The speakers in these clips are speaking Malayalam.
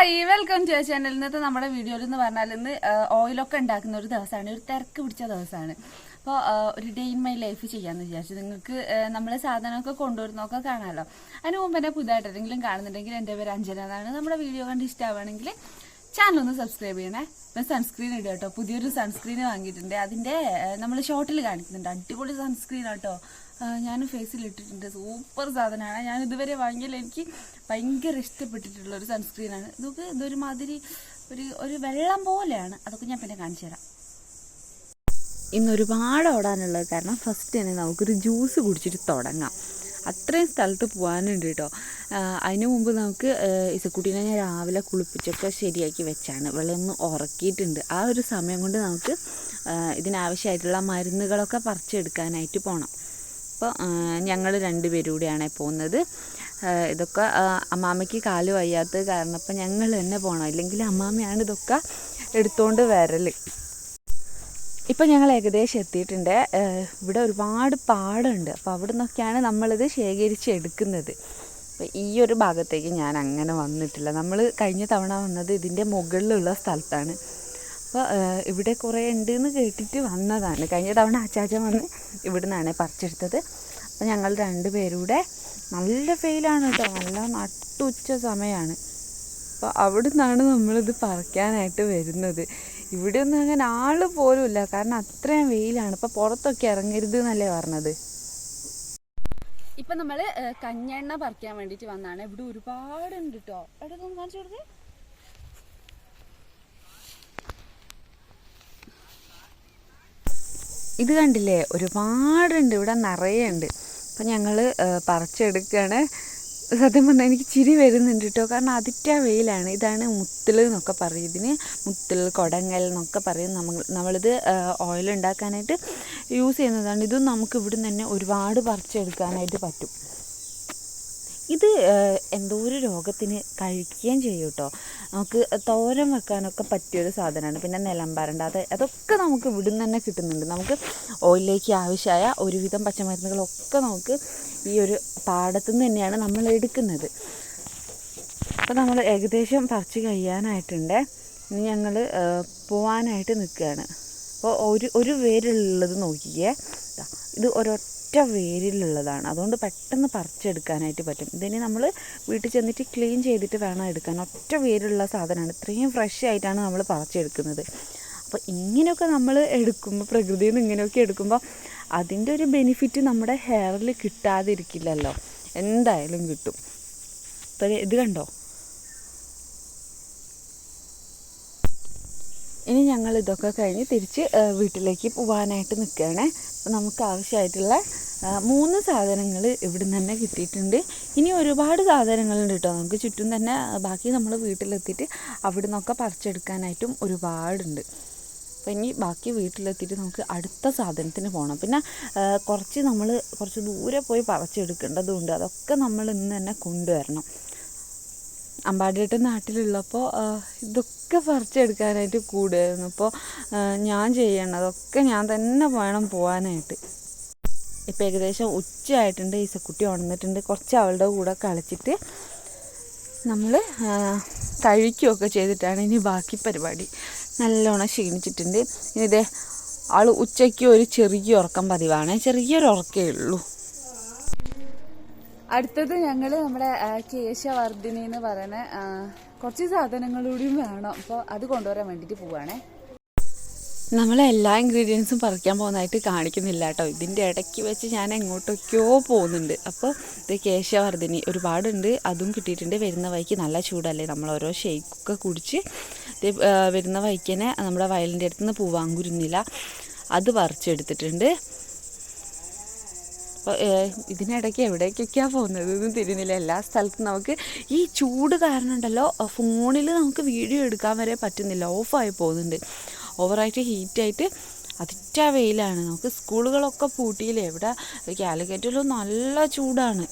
ഹായ് വെൽക്കം ടു ചാനൽ ഇന്നത്തെ നമ്മുടെ വീഡിയോയിൽ എന്ന് പറഞ്ഞാൽ ഇന്ന് ഓയിലൊക്കെ ഉണ്ടാക്കുന്ന ഒരു ദിവസമാണ് ഒരു തിരക്ക് പിടിച്ച ദിവസമാണ് അപ്പോൾ ഒരു ഡേ ഇൻ മൈ ലൈഫ് ചെയ്യാമെന്ന് വിചാരിച്ചു. നിങ്ങൾക്ക് നമ്മൾ സാധനമൊക്കെ കൊണ്ടുവരുന്നൊക്കെ കാണാമല്ലോ അതിന് മുമ്പ് തന്നെ പുതുതായിട്ട് എന്തെങ്കിലും കാണുന്നുണ്ടെങ്കിൽ എന്റെ പേര് അഞ്ജന എന്നാണ്. നമ്മുടെ വീഡിയോ കണ്ട് ഇഷ്ടമാവുകയാണെങ്കിൽ ചാനൽ ഒന്ന് സബ്സ്ക്രൈബ് ചെയ്യണേ. ഇപ്പം സൺസ്ക്രീൻ ഇടുക കേട്ടോ. പുതിയൊരു സൺസ്ക്രീൻ വാങ്ങിയിട്ടുണ്ട്. അതിന്റെ നമ്മൾ ഷോർട്ടിൽ കാണിക്കുന്നുണ്ട്. അടിപൊളി സൺസ്ക്രീൻ കേട്ടോ. ഞാൻ ഫേസിൽ ഇട്ടിട്ടുണ്ട് സൂപ്പർ സാധനമാണ്. ഞാൻ ഇതുവരെ വാങ്ങിയാൽ എനിക്ക് ഭയങ്കര ഇഷ്ടപ്പെട്ടിട്ടുള്ള ഒരു സൺസ്ക്രീനാണ് ഇതൊക്കെ ഇതൊരു മാതിരി ഒരു ഒരു വെള്ളം പോലെയാണ്. അതൊക്കെ ഞാൻ പിന്നെ കാണിച്ചു തരാം. ഇന്ന് ഒരുപാട് ഓടാനുള്ളത് കാരണം ഫസ്റ്റ് തന്നെ നമുക്കൊരു ജ്യൂസ് കുടിച്ചിട്ട് തുടങ്ങാം. അത്രയും സ്ഥലത്ത് പോകാനുണ്ട് കേട്ടോ. അതിനു മുമ്പ് നമുക്ക് ഇസക്കുട്ടീനെ ഞാൻ രാവിലെ കുളിപ്പിച്ചൊക്കെ ശരിയാക്കി വെച്ചാണ്. വെള്ളമൊന്ന് ഉറക്കിയിട്ടുണ്ട്. ആ ഒരു സമയം കൊണ്ട് നമുക്ക് ഇതിനാവശ്യമായിട്ടുള്ള മരുന്നുകളൊക്കെ പറിച്ചെടുക്കാനായിട്ട് പോകണം അപ്പോൾ ഞങ്ങൾ രണ്ടുപേരും കൂടിയാണ് പോകുന്നത്. ഇതൊക്കെ അമ്മാമ്മയ്ക്ക് കാൽ വയ്യാത്തത് കാരണം അപ്പം ഞങ്ങൾ തന്നെ പോകണം ഇല്ലെങ്കിൽ അമ്മാമ്മയാണ് ഇതൊക്കെ എടുത്തുകൊണ്ട് വരൽ ഇപ്പം ഞങ്ങൾ ഏകദേശം എത്തിയിട്ടുണ്ട്. ഇവിടെ ഒരുപാട് പാടുണ്ട്. അപ്പോൾ അവിടെ നിന്നൊക്കെയാണ് നമ്മളിത് ശേഖരിച്ച് എടുക്കുന്നത്. അപ്പോൾ ഈ ഒരു ഭാഗത്തേക്ക് ഞാൻ അങ്ങനെ വന്നിട്ടില്ല. നമ്മൾ കഴിഞ്ഞ തവണ വന്നത് ഇതിന്റെ മുകളിലുള്ള സ്ഥലത്താണ്. അപ്പോൾ ഇവിടെ കുറേ ഉണ്ട് എന്ന് കേട്ടിട്ട് വന്നതാണ്. കഴിഞ്ഞ തവണ അച്ചാച്ചൻ വന്ന് ഇവിടെ നിന്നാണ് പറിച്ചെടുത്തത്. അപ്പോൾ ഞങ്ങൾ രണ്ടുപേരൂടെ നല്ല ഫെയിലാണ് കേട്ടോ. നല്ല നട്ടുച്ച സമയമാണ് അപ്പോൾ അവിടെ നിന്നാണ് നമ്മളിത് പറിക്കാനായിട്ട് വരുന്നത്. ഇവിടെ ഒന്നും അങ്ങനെ ആൾ പോലും ഇല്ല. കാരണം അത്രയും വെയിലാണ്. ഇപ്പോൾ പുറത്തൊക്കെ ഇറങ്ങരുത് എന്നല്ലേ പറഞ്ഞത്. ഇപ്പം നമ്മൾ കഞ്ഞെണ്ണ പറിക്കാൻ വേണ്ടിയിട്ട് വന്നതാണ് ഇവിടെ ഒരുപാടുണ്ട് കേട്ടോ എവിടെ കാണിച്ചു കൊടുത്തേ? ഇത് കണ്ടില്ലേ? ഒരുപാടുണ്ട്. ഇവിടെ നിറയെ ഉണ്ട് അപ്പം ഞങ്ങൾ പറിച്ചെടുക്കുകയാണ് സത്യം പറഞ്ഞാൽ എനിക്ക് ചിരി വരുന്നുണ്ട് കേട്ടോ. കാരണം അതിറ്റ വെയിലാണ്. ഇതാണ് മുത്തൽ എന്നൊക്കെ പറയും. ഇതിന് മുത്തൽ കൊടങ്ങൽ എന്നൊക്കെ പറയും നമ്മൾ നമ്മളിത് ഓയിൽ ഉണ്ടാക്കാനായിട്ട് യൂസ് ചെയ്യുന്നതാണ്. ഇതും നമുക്ക് ഇവിടുന്ന് തന്നെ ഒരുപാട് പറിച്ചെടുക്കാനായിട്ട് പറ്റും. ഇത് എന്തോ ഒരു രോഗത്തിന് കഴിക്കുകയും ചെയ്യും കേട്ടോ നമുക്ക് തോരൻ വെക്കാനൊക്കെ പറ്റിയൊരു സാധനമാണ് പിന്നെ നിലമ്പരണ്ട അത് അതൊക്കെ നമുക്ക് ഇവിടുന്ന് തന്നെ കിട്ടുന്നുണ്ട്. നമുക്ക് ഓയിലേക്ക് ആവശ്യമായ ഒരുവിധം പച്ചമരുന്നുകളൊക്കെ നമുക്ക് ഈ ഒരു പാടത്തു നിന്ന് തന്നെയാണ് നമ്മൾ എടുക്കുന്നത്. അപ്പോൾ നമ്മൾ ഏകദേശം പറിച്ച് കഴിയാനായിട്ടുണ്ട്. ഇനി ഞങ്ങൾ പോവാനായിട്ട് നിൽക്കുകയാണ്. അപ്പോൾ ഒരു ഒരു വേരുള്ളത് നോക്കിക്കേ. ഇത് ഒരൊറ്റ ഒറ്റ വേരിലുള്ളതാണ്. അതുകൊണ്ട് പെട്ടെന്ന് പറിച്ചെടുക്കാനായിട്ട് പറ്റും. ഇതിന് നമ്മൾ വീട്ടിൽ ചെന്നിട്ട് ക്ലീൻ ചെയ്തിട്ട് വേണം എടുക്കാൻ. ഒറ്റ വേരുള്ള സാധനമാണ്. ഇത്രയും ഫ്രഷ് ആയിട്ടാണ് നമ്മൾ പറിച്ചെടുക്കുന്നത്. അപ്പോൾ ഇങ്ങനെയൊക്കെ നമ്മൾ എടുക്കുമ്പോൾ പ്രകൃതിയിൽ നിന്ന് ഇങ്ങനെയൊക്കെ എടുക്കുമ്പോൾ അതിന്റെ ഒരു ബെനിഫിറ്റ് നമ്മുടെ ഹെയറിൽ കിട്ടാതിരിക്കില്ലല്ലോ. എന്തായാലും കിട്ടും. അപ്പോൾ ഇത് കണ്ടോ ഇനി ഞങ്ങൾ ഇതൊക്കെ കഴിഞ്ഞ് തിരിച്ച് വീട്ടിലേക്ക് പോകാനായിട്ട് നിൽക്കുകയാണ് അപ്പോൾ നമുക്ക് ആവശ്യമായിട്ടുള്ള മൂന്ന് സാധനങ്ങൾ ഇവിടെ നിന്ന് തന്നെ കിട്ടിയിട്ടുണ്ട്. ഇനി ഒരുപാട് സാധനങ്ങളുണ്ട് കേട്ടോ നമുക്ക് ചുറ്റും തന്നെ ബാക്കി നമ്മൾ വീട്ടിലെത്തിയിട്ട് അവിടെ നിന്നൊക്കെ പറിച്ചെടുക്കാനായിട്ടും ഒരുപാടുണ്ട്. അപ്പോൾ ഇനി ബാക്കി വീട്ടിലെത്തിയിട്ട് നമുക്ക് അടുത്ത സാധനത്തിന് പോകണം പിന്നെ കുറച്ച് നമ്മൾ കുറച്ച് ദൂരെ പോയി പറിച്ചെടുക്കേണ്ടതുണ്ട്. അതൊക്കെ നമ്മൾ ഇന്ന് തന്നെ കൊണ്ടുവരണം. അമ്പാടിയേട്ട നാട്ടിലുള്ളപ്പോൾ ഇതൊക്കെ പറിച്ചെടുക്കാനായിട്ട് കൂടുമായിരുന്നു അപ്പോൾ ഞാൻ ചെയ്യണതൊക്കെ ഞാൻ തന്നെ വേണം പോകാനായിട്ട് ഇപ്പം ഏകദേശം ഉച്ചയായിട്ടുണ്ട്. ഈസക്കുട്ടി ഉണർന്നിട്ടുണ്ട് കുറച്ച് അവളുടെ കൂടെ കളിച്ചിട്ട് നമ്മൾ കഴിക്കുകയൊക്കെ ചെയ്തിട്ടാണ് ഇനി ബാക്കി പരിപാടി. നല്ലോണം ക്ഷീണിച്ചിട്ടുണ്ട്. ഇനി ഇതേ ആൾ ഉച്ചയ്ക്ക് ഒരു ചെറിയ ഉറക്കം പതിവാണ്. ചെറിയൊരു ഉറക്കേ ഉള്ളൂ. അടുത്തത് ഞങ്ങൾ നമ്മുടെ കേശവർദ്ധിനി എന്ന് പറയുന്ന കുറച്ച് സാധനങ്ങളൂടിയും വേണം. അപ്പോൾ അത് കൊണ്ടുവരാൻ വേണ്ടിയിട്ട് പോവുകയാണേ നമ്മൾ എല്ലാ ഇൻഗ്രീഡിയൻസും പറിക്കാൻ പോകുന്നതായിട്ട് കാണിക്കുന്നില്ല കേട്ടോ. ഇതിന്റെ ഇടയ്ക്ക് വെച്ച് ഞാൻ എങ്ങോട്ടൊക്കെയോ പോകുന്നുണ്ട്. അപ്പോൾ ഇത് കേശവർദ്ധിനി ഒരുപാടുണ്ട്. അതും കിട്ടിയിട്ടുണ്ട്. വരുന്ന വഴിക്ക് നല്ല ചൂടല്ലേ? നമ്മൾ ഓരോ ഷെയ്ക്കൊക്കെ കുടിച്ച് വരുന്ന വഴിക്ക് തന്നെ നമ്മുടെ വയലിന്റെ അടുത്ത് നിന്ന് പൂവാങ്കുരുന്നില്ല അത് പറിച്ചെടുത്തിട്ടുണ്ട്. ഇതിനിടയ്ക്ക് എവിടേക്കൊക്കെയാണ് പോകുന്നത് തിരിഞ്ഞില്ല. എല്ലാ സ്ഥലത്തും നമുക്ക് ഈ ചൂട് കാരണം ഉണ്ടല്ലോ ഫോണിൽ നമുക്ക് വീഡിയോ എടുക്കാൻ വരെ പറ്റുന്നില്ല. ഓഫായി പോകുന്നുണ്ട്. ഓവറായിട്ട് ഹീറ്റായിട്ട് അതിറ്റ വെയിലാണ്. നമുക്ക് സ്കൂളുകളൊക്കെ പൂട്ടിയില്ലേ? എവിടെ? കാലിക്കറ്റിലും നല്ല ചൂടാണ്.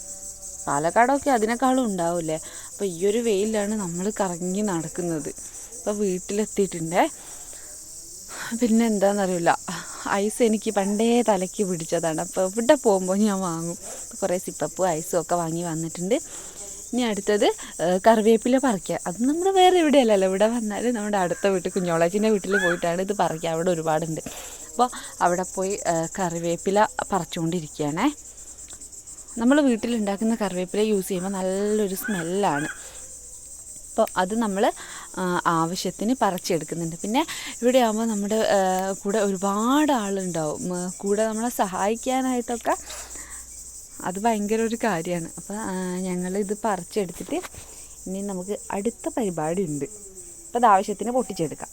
പാലക്കാടൊക്കെ അതിനേക്കാളും ഉണ്ടാവില്ലേ? അപ്പോൾ ഈ ഒരു വെയിലാണ് നമ്മൾ കറങ്ങി നടക്കുന്നത്. അപ്പോൾ വീട്ടിലെത്തിയിട്ടുണ്ടേ. പിന്നെ എന്താണെന്നറിയില്ല ഐസ് എനിക്ക് പണ്ടേ തലയ്ക്ക് പിടിച്ചതാണ്. അപ്പോൾ ഇവിടെ പോകുമ്പോൾ ഞാൻ വാങ്ങും. കുറേ സിപ്പപ്പും ഐസും ഒക്കെ വാങ്ങി വന്നിട്ടുണ്ട്. ഇനി അടുത്തത് കറിവേപ്പില പറിക്കുക അത് നമ്മൾ വേറെ എവിടെയല്ലല്ലോ. ഇവിടെ വന്നാൽ നമ്മുടെ അടുത്ത വീട്ടിൽ കുഞ്ഞോളാച്ചിന്റെ വീട്ടിൽ പോയിട്ടാണ് ഇത് പറിക്കുക അവിടെ ഒരുപാടുണ്ട്. അപ്പോൾ അവിടെ പോയി കറിവേപ്പില പറിച്ചുകൊണ്ടിരിക്കുകയാണേ നമ്മൾ വീട്ടിലുണ്ടാക്കുന്ന കറിവേപ്പില യൂസ് ചെയ്യുമ്പോൾ നല്ലൊരു സ്മെല്ലാണ്. അപ്പോൾ അത് നമ്മൾ ആവശ്യത്തിന് പറിച്ചെടുക്കുന്നുണ്ട്. പിന്നെ ഇവിടെ ആകുമ്പോൾ നമ്മുടെ കൂടെ ഒരുപാട് ആളുണ്ടാവും. കൂടെ നമ്മളെ സഹായിക്കാനായിട്ടൊക്കെ അത് ഭയങ്കര ഒരു കാര്യമാണ്. അപ്പോൾ ഞങ്ങൾ ഇത് പറിച്ചെടുത്തിട്ട് ഇനി നമുക്ക് അടുത്ത പരിപാടി ഉണ്ട്. അപ്പോൾ ആവശ്യത്തിന് പൊട്ടിച്ചെടുക്കാം.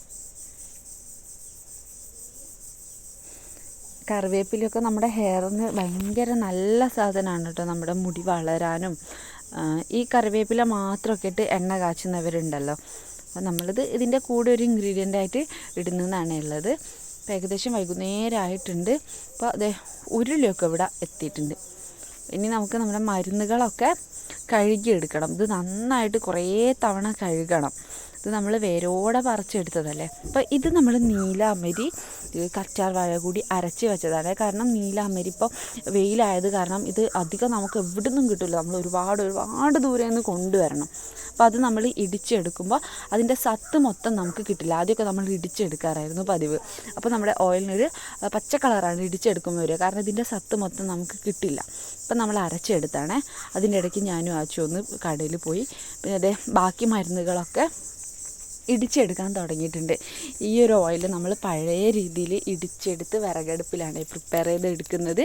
കറിവേപ്പിലൊക്കെ നമ്മുടെ ഹെയറിന് ഭയങ്കര നല്ല സാധനമാണ് കേട്ടോ. നമ്മുടെ മുടി വളരാനും ഈ കറിവേപ്പില മാത്രമൊക്കെ ഇട്ട് എണ്ണ കാച്ചുന്നവരുണ്ടല്ലോ. അപ്പോൾ നമ്മളിത് ഇതിന്റെ കൂടെ ഒരു ഇൻഗ്രീഡിയന്റ് ആയിട്ട് ഇടുന്നതാണ് ഉള്ളത്. അപ്പോൾ ഏകദേശം വൈകുന്നേരം ആയിട്ടുണ്ട് അപ്പോൾ അതെ ഉരുളിയൊക്കെ ഇവിടെ എത്തിയിട്ടുണ്ട്. ഇനി നമുക്ക് നമ്മുടെ മരുന്നുകളൊക്കെ കഴുകിയെടുക്കണം. ഇത് നന്നായിട്ട് കുറേ തവണ കഴുകണം. ഇത് നമ്മൾ വേരോടെ പറിച്ചെടുത്തതല്ലേ? അപ്പോൾ ഇത് നമ്മൾ നീലാമരി കറ്റാർ വാഴ കൂടി അരച്ച് വെച്ചതാണ്. കാരണം നീലാമരി ഇപ്പോൾ വെയിലായത് കാരണം ഇത് അധികം നമുക്ക് എവിടെ നിന്നും കിട്ടില്ല നമ്മൾ ഒരുപാട് ഒരുപാട് ദൂരെ നിന്ന് കൊണ്ടുവരണം. അപ്പോൾ അത് നമ്മൾ ഇടിച്ചെടുക്കുമ്പോൾ അതിന്റെ സത്ത് മൊത്തം നമുക്ക് കിട്ടില്ല. ആദ്യമൊക്കെ നമ്മൾ ഇടിച്ചെടുക്കാറായിരുന്നു പതിവ്. അപ്പോൾ നമ്മുടെ ഓയിലിനൊരു പച്ച കളറാണ് ഇടിച്ചെടുക്കുമ്പോൾ വരിക. കാരണം ഇതിന്റെ സത്ത് മൊത്തം നമുക്ക് കിട്ടില്ല. അപ്പം നമ്മൾ അരച്ചെടുത്താണ്. അതിന്റെ ഇടയ്ക്ക് ഞാനും ആച്ചു ഒന്ന് കടയിൽ പോയി. പിന്നെ അതേ ബാക്കി മരുന്നുകളൊക്കെ ഇടിച്ചെടുക്കാൻ തുടങ്ങിയിട്ടുണ്ട്. ഈ ഒരു ഓയിൽ നമ്മൾ പഴയ രീതിയിൽ ഇടിച്ചെടുത്ത് വിറകടുപ്പിലാണ് പ്രിപ്പയർ ചെയ്ത് എടുക്കുന്നത്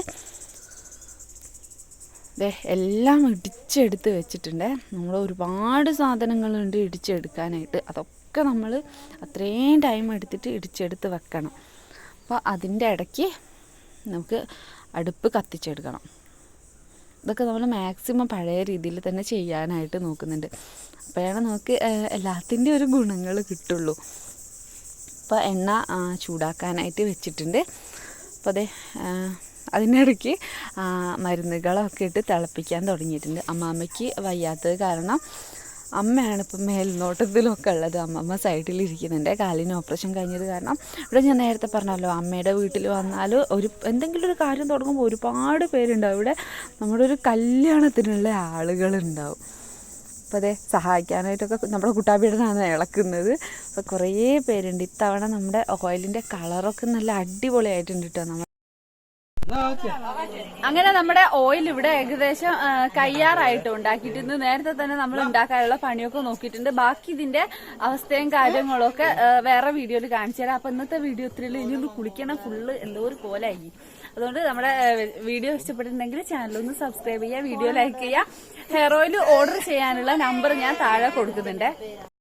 ദേ എല്ലാം ഇടിച്ചെടുത്ത് വെച്ചിട്ടുണ്ട്. നമ്മൾ ഒരുപാട് സാധനങ്ങളുണ്ട് ഇടിച്ചെടുക്കാനായിട്ട്. അതൊക്കെ നമ്മൾ അത്രയും ടൈം എടുത്തിട്ട് ഇടിച്ചെടുത്ത് വെക്കണം. അപ്പോൾ അതിന്റെ ഇടയ്ക്ക് നമുക്ക് അടുപ്പ് കത്തിച്ചെടുക്കണം. ഇതൊക്കെ നമ്മൾ മാക്സിമം പഴയ രീതിയിൽ തന്നെ ചെയ്യാനായിട്ട് നോക്കുന്നുണ്ട്. അപ്പോഴാണ് നമുക്ക് എല്ലാത്തിന്റെ ഒരു ഗുണങ്ങൾ കിട്ടുള്ളൂ. അപ്പോൾ എണ്ണ ചൂടാക്കാനായിട്ട് വെച്ചിട്ടുണ്ട്. അപ്പോൾ അതെ അതിനിടയ്ക്ക് മരുന്നുകളൊക്കെ ഇട്ട് തിളപ്പിക്കാൻ തുടങ്ങിയിട്ടുണ്ട്. അമ്മാമ്മയ്ക്ക് വയ്യാത്തത് കാരണം അമ്മയാണ് ഇപ്പം മേൽനോട്ടത്തിലൊക്കെ ഉള്ളത്. അമ്മമ്മ സൈഡിലിരിക്കുന്നുണ്ട്. കാലിന് ഓപ്പറേഷൻ കഴിഞ്ഞത് കാരണം ഇവിടെ ഞാൻ നേരത്തെ പറഞ്ഞല്ലോ അമ്മയുടെ വീട്ടിൽ വന്നാൽ ഒരു എന്തെങ്കിലും ഒരു കാര്യം തുടങ്ങുമ്പോൾ ഒരുപാട് പേരുണ്ടാവും. ഇവിടെ നമ്മുടെ ഒരു കല്യാണത്തിനുള്ള ആളുകളുണ്ടാവും. അപ്പോൾ അതെ സഹായിക്കാനായിട്ടൊക്കെ നമ്മുടെ കുട്ടാബീടനാണ് ഇളക്കുന്നത്. അപ്പോൾ കുറേ പേരുണ്ട്. ഇത്തവണ നമ്മുടെ ഓയിലിന്റെ കളറൊക്കെ നല്ല അടിപൊളിയായിട്ടുണ്ട് കേട്ടോ നമ്മൾ അങ്ങനെ നമ്മുടെ ഓയിൽ ഇവിടെ ഏകദേശം കയ്യാറായിട്ട് ഉണ്ടാക്കിയിട്ടുണ്ട്. നേരത്തെ തന്നെ നമ്മൾ ഉണ്ടാക്കാനുള്ള പണിയൊക്കെ നോക്കിയിട്ടുണ്ട്. ബാക്കി ഇതിന്റെ അവസ്ഥയും കാര്യങ്ങളും ഒക്കെ വേറെ വീഡിയോയിൽ കാണിച്ചു തരാം. അപ്പൊ ഇന്നത്തെ വീഡിയോ ഇത്രയും ഇനി ഒന്ന് കുളിക്കണം. ഫുള്ള് എന്തോ ഒരു കോലായി. അതുകൊണ്ട് നമ്മുടെ വീഡിയോ ഇഷ്ടപ്പെട്ടിട്ടുണ്ടെങ്കിൽ ചാനൽ ഒന്ന് സബ്സ്ക്രൈബ് ചെയ്യുക വീഡിയോ ലൈക്ക് ചെയ്യുക. ഹെയർ ഓയിൽ ഓർഡർ ചെയ്യാനുള്ള നമ്പർ ഞാൻ താഴെ കൊടുക്കുന്നുണ്ട്.